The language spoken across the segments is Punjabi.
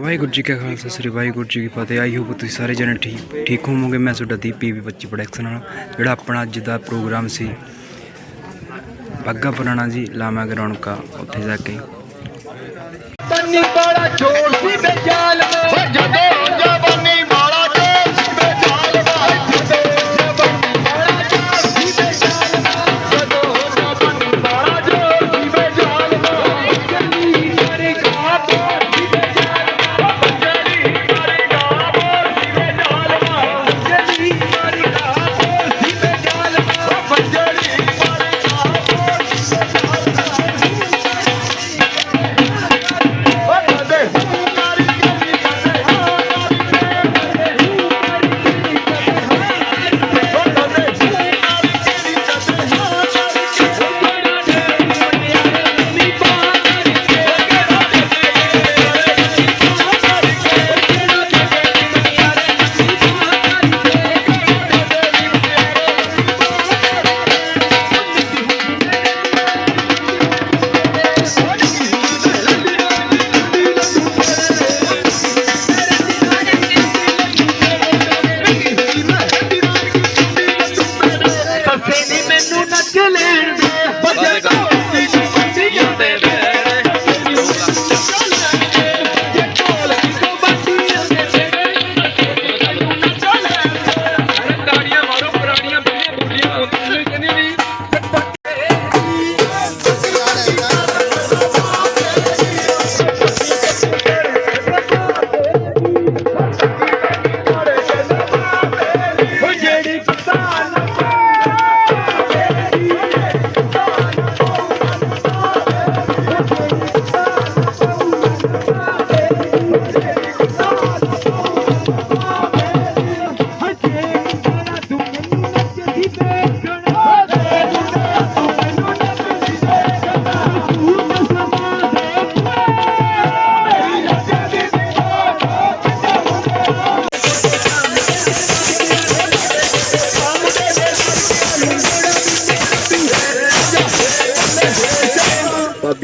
ਵਾਹਿਗੁਰੂ ਜੀ ਕਾ ਖਾਲਸਾ, ਸ੍ਰੀ ਵਾਹਿਗੁਰੂ ਜੀ ਕੀ ਫਤਿਹ। ਆਈ ਹੋਪ ਤੁਸੀਂ ਸਾਰੇ ਜਣੇ ਠੀਕ ਠੀਕ ਹੋਵੋਗੇ। ਮੈਂ ਤੁਹਾਡਾ ਦੀਪ ਪੀਵੀ 25 ਪ੍ਰੋਡਕਸ਼ਨ ਨਾਲ ਜਿਹੜਾ ਆਪਣਾ ਅੱਜ ਦਾ ਪ੍ਰੋਗਰਾਮ ਸੀ। ਬੱਗਾ ਪੁਰਾਣਾ ਜੀ, ਲਾਮਾ ਗਰਾਉਣਕਾ ਉੱਥੇ ਜਾ ਕੇ। ਬੰਨੀ ਬੜਾ ਜੋਰ ਸੀ ਬੇਜਾਲ।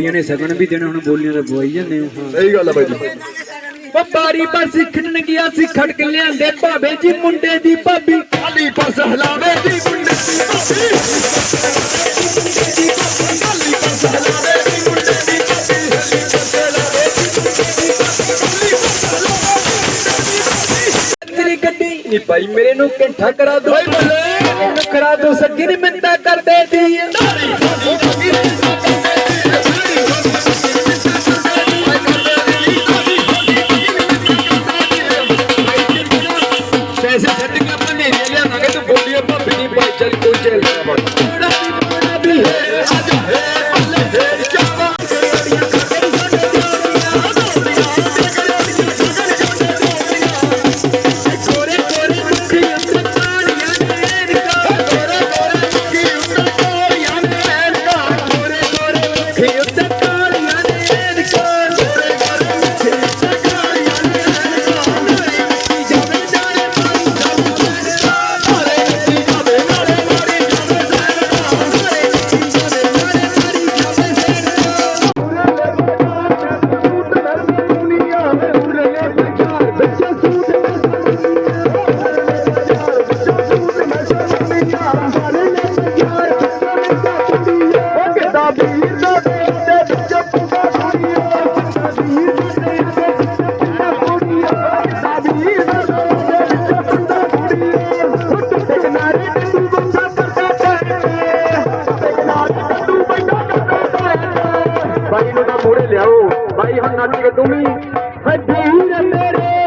ਭਾਬੀਆਂ ਨੇ ਸਗਨ ਵੀ ਦੇਣਾ ਹੁਣ ਬੋਲੀਆਂ ਤਾਂ ਬੁਆਈ ਜਾਂਦੇ ਹੋ। ਸਹੀ ਗੱਲ ਆ ਬਾਈ ਜੀ। ਬਾਰੀ ਪਰ ਸਿੱਖਣ ਗਿਆ ਸੀ ਖੜਕ ਲਿਆਂਦੇ ਭਾਵੇਂ ਜੀ ਮੁੰਡੇ ਦੀ ਭਾਬੀ। ਖਾਲੀ ਪਰਸ ਹਲਾਵੇ ਦੀ ਮੁੰਡੇ ਦੀ ਭਾਬੀ। ਖਾਲੀ ਪਰਸ ਹਲਾਵੇ ਦੀ ਮੁੰਡੇ ਦੀ ਭਾਬੀ। ਖਾਲੀ ਪਰਸ ਹਲਾਵੇ ਤੇਰੀ ਗੱਡੀ। ਨੀ ਭਾਈ ਮੇਰੇ ਨੂੰ ਕਿੰਠਾ ਕਰਾ ਦੋ ਓਏ ਬੱਲੇ। ਕੇ ਤੂੰ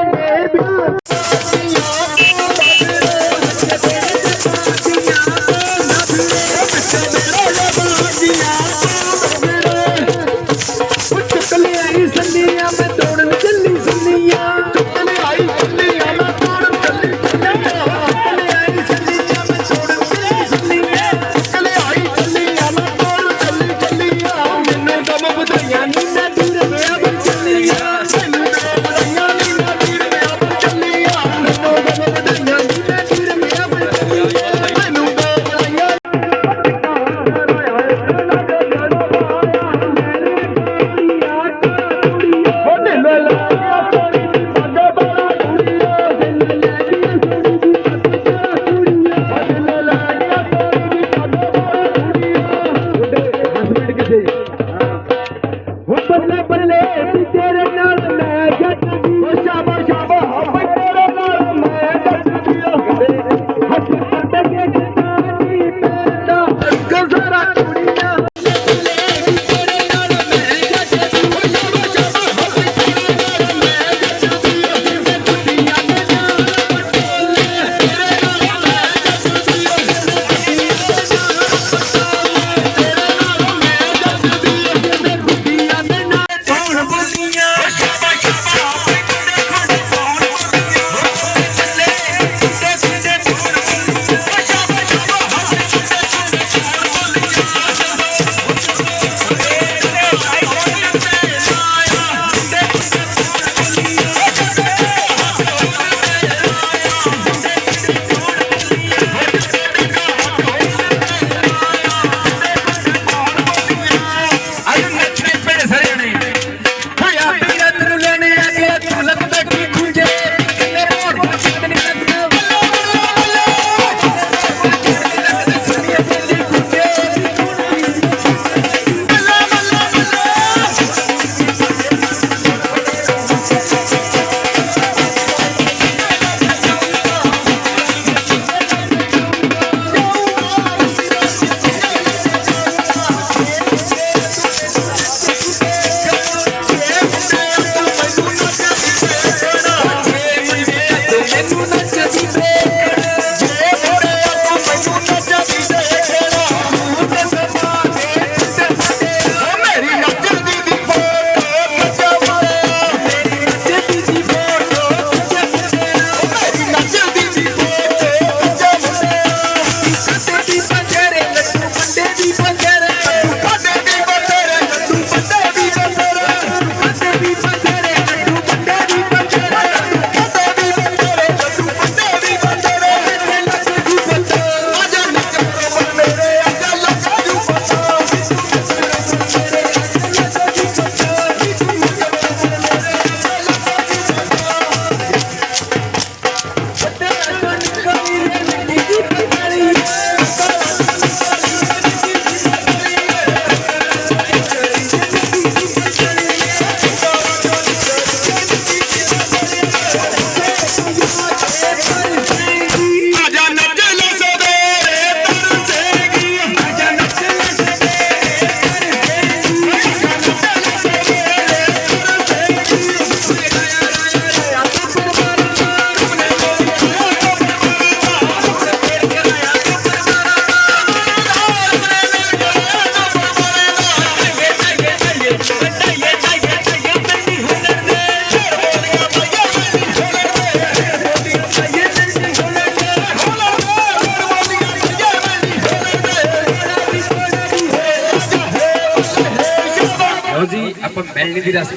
gracias.